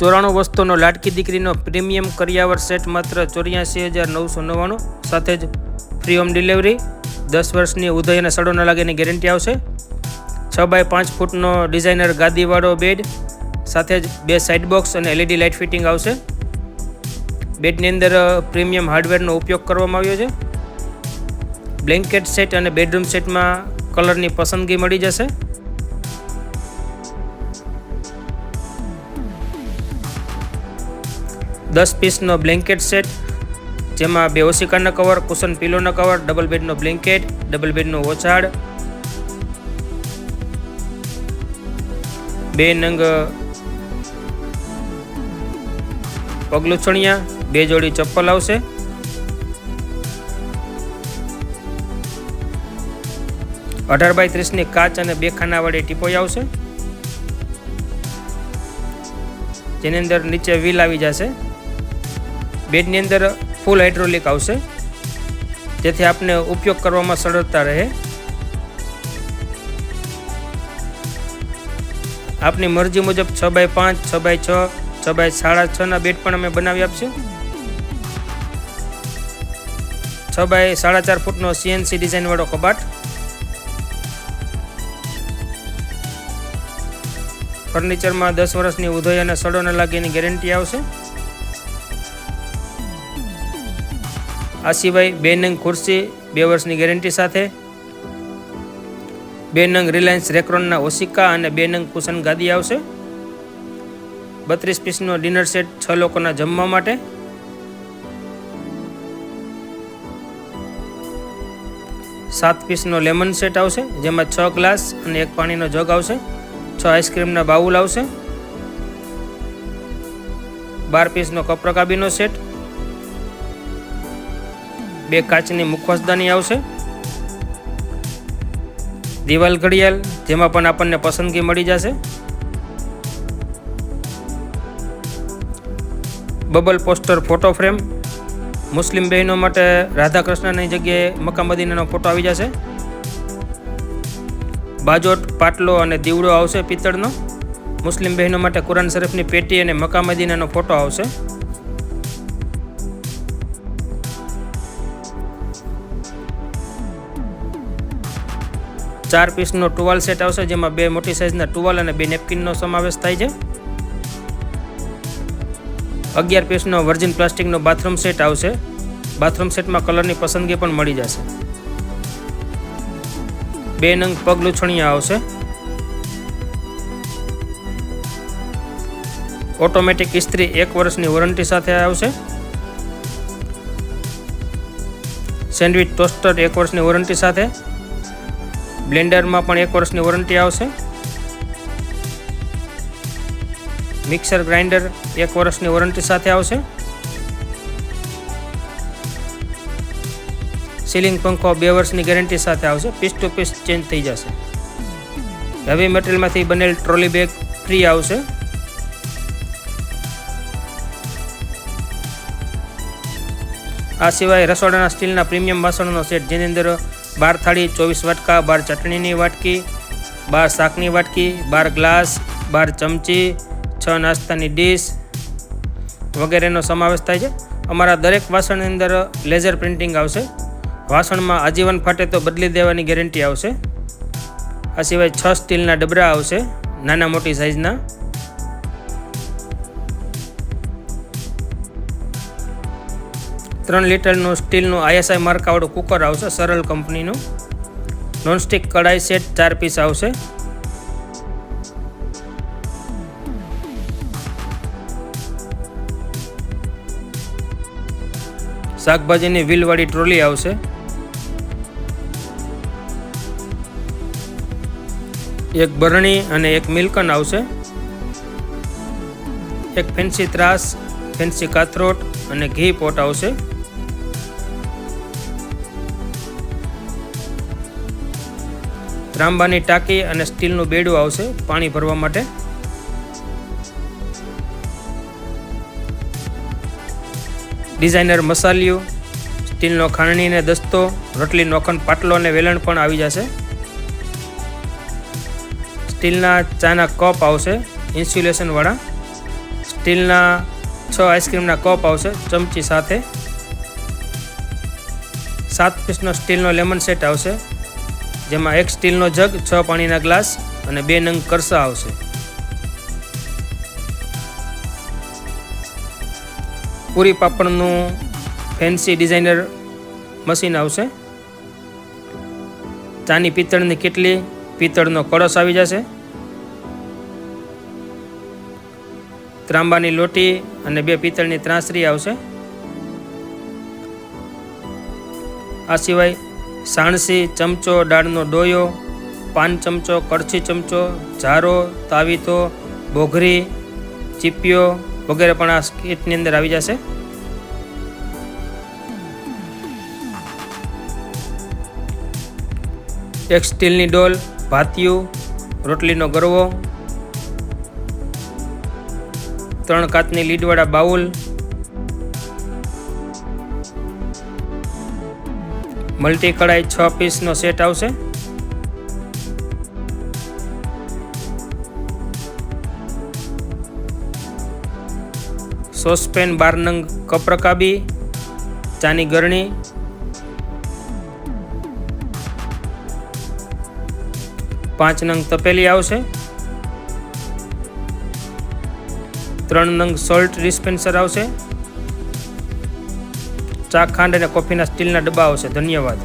ચોરાણું વસ્તુનો લાડકી દીકરીનો પ્રીમિયમ કરિયાવર સેટ માત્ર ચોર્યાસી હજાર નવસો નવ્વાણું. સાથે જ ફ્રી હોમ ડિલિવરી દસ વર્ષની ઉદય અને સડો ન લાગેની ગેરંટી આવશે. છ બાય પાંચ ફૂટનો ડિઝાઇનર ગાદીવાળો બેડ સાથે જ બે સાઇડ બોક્સ અને એલઈડી લાઇટ ફિટિંગ આવશે. બેડની અંદર પ્રીમિયમ હાર્ડવેરનો ઉપયોગ કરવામાં આવ્યો છે. બ્લેન્કેટ સેટ અને બેડરૂમ સેટમાં કલરની પસંદગી મળી જશે. દસ પીસનો બ્લેન્કેટ સેટ, જેમાં બે ઓશિકાના કવર, કુશન પિલોના કવર, ડબલ બેડનો બ્લેન્કેટ, ડબલ બેડનો ઓછાડ, બે નંગ પગલુછણિયા બે જોડી ચપ્પલ આવશે. અઢાર બાય ત્રીસની કાચ અને બે ખાનાવાળી ટીપોઈ આવશે. જેની અંદર નીચે વ્હીલ આવી જશે. બેડની અંદર ફૂલ હાઇડ્રોલિક આવશે. જેથી આપને ઉપયોગ કરવામાં સરળતા રહે. આપની મરજી મુજબ છ બાય પાંચ, છ બાય છ છ બાય સાડા છના બેડ પણ અમે બનાવી આપશું. છ બાય સાડા ચાર ફૂટનો સીએનસી ડિઝાઇનવાળો કબાટ. ફર્નિચરમાં દસ વર્ષની ઉધોઈ અને સડો ન લાગેની ગેરંટી આવશે. આ સિવાય બે નંગ ખુરશી, બે વર્ષની ગેરંટી સાથે, બે નંગ રિલાયન્સ રેક્રોનના ઓશિકા અને બે નંગ કુશન ગાદી આવશે. બત્રીસ પીસનો ડિનર સેટ છ લોકોના જમવા માટે. સાત પીસનો લેમન સેટ આવશે, જેમાં છ ગ્લાસ અને એક પાણીનો જગ આવશે. છ આઈસ્ક્રીમના બાઉલ આવશે. બાર પીસનો કપ રકાબીનો સેટ બે કાચની મુખવાસદાની આવશે. દિવાલ ઘડિયાળ, જેમાં પણ આપણને પસંદગી મળી જશે. Bubble poster photo frame. મુસ્લિમ બહેનો માટે રાધાકૃષ્ણની જગ્યાએ મક્કા મદીનાનો ફોટો આવી જશે. બાજોટ, પાટલો અને દીવડો આવશે પિત્તળનો. મુસ્લિમ બહેનો માટે કુરાન શરીફની પેટી અને મક્કા મદીનાનો ફોટો આવશે. ચાર પીસનો ટુવાલ સેટ આવશે, જેમાં બે મોટી સાઇઝના ટુવાલ અને બે નેપકિનનો સમાવેશ થાય છે. અગિયાર પીસનો વર્જિન પ્લાસ્ટિકનો બાથરૂમ સેટ આવશે. બાથરૂમ સેટમાં કલરની પસંદગી પણ મળી જશે. બે નંગ પગ લૂછણિયા આવશે. ઓટોમેટિક ઇસ્ત્રી એક વર્ષની વોરંટી સાથે આવશે. સેન્ડવિચ ટોસ્ટર એક વર્ષની વોરંટી સાથે. બ્લેન્ડરમાં પણ એક વર્ષની વોરંટી આવશે. મિક્સર ગ્રાઇન્ડર એક વર્ષની વોરંટી સાથે આવશે. સીલિંગ પંખો બે વર્ષની ગેરંટી સાથે આવશે. પીસ ટુ પીસ ચેન્જ થઈ જશે. હેવી મટીરિયલમાંથી બનેલ ટ્રોલી બેગ ફ્રી આવશે. આ સિવાય રસોડાના સ્ટીલના પ્રીમિયમ વાસણનો સેટ, જેની અંદર બાર થાળી, ચોવીસ વાટકા, બાર ચટણીની વાટકી, બાર શાકની વાટકી, બાર ગ્લાસ, બાર ચમચી, છ નાસ્તાની ડીશ વગેરેનો સમાવેશ થાય છે. અમારા દરેક વાસણની અંદર લેઝર પ્રિન્ટિંગ આવશે. વાસણમાં આજીવન ફાટે તો બદલી દેવાની ગેરંટી આવશે. આ સિવાય છ સ્ટીલના ડબરા આવશે, નાના મોટી સાઇઝના ત્રણ લીટરનું સ્ટીલનું આઈએસઆઈ માર્કાવાળું કુકર આવશે સરળ કંપનીનું. નોનસ્ટિક કડાઈ સેટ ચાર પીસ આવશે. શાકભાજીની વ્હીલવાળી ટ્રોલી આવશે. એક બરણી અને એક મિલ્કન આવશે. એક ફેન્સી ત્રાસ, ફેન્સી કાથરોટ અને ઘી પોટ આવશે. ત્રાંબાની ટાંકી અને સ્ટીલનું બેડું આવશે પાણી ભરવા માટે. ડિઝાઇનર મસાલિયું સ્ટીલનો ખાંડણી અને દસ્તો, રોટલી નોખંડ પાટલો અને વેલણ પણ આવી જશે. સ્ટીલના ચાના કપ આવશે ઇન્સ્યુલેશનવાળા. સ્ટીલના છ આઈસ્ક્રીમના કપ આવશે ચમચી સાથે. સાત પીસનો સ્ટીલનો લેમન સેટ આવશે. જેમાં એક સ્ટીલનો જગ, છ પાણીના ગ્લાસ અને બે નંગ કરસા આવશે. પૂરી પાપડનું ફેન્સી ડિઝાઇનર મશીન આવશે. ચાની પિત્તળની કેટલી પિત્તળનો કળશ આવી જશે. ત્રાંબાની લોટી અને બે પિત્તળની ત્રાસરી આવશે. આ સિવાય સાણસી ચમચો દાળનો ડોયો, પાન ચમચો કડછી ચમચો, જારો, તાવીતો, બોઘરી, ચીપિયો વગેરે પણ આ કીટની અંદર આવી જશે. એક સ્ટીલની ડોલ, ભાતિયું, રોટલીનો ગરવો, ત્રણ કાચની લીડવાળા બાઉલ મલ્ટી કઢાઈ છ પીસનો સેટ આવશે. સોસપેન બાર નંગ કપ રકાબી ચાની ગરણી. પાંચ નંગ તપેલી આવશે. ત્રણ નંગ સોલ્ટ ડિસ્પેન્સર આવશે. ચા ખાંડ અને કોફીના સ્ટીલના ડબ્બા આવશે ધન્યવાદ.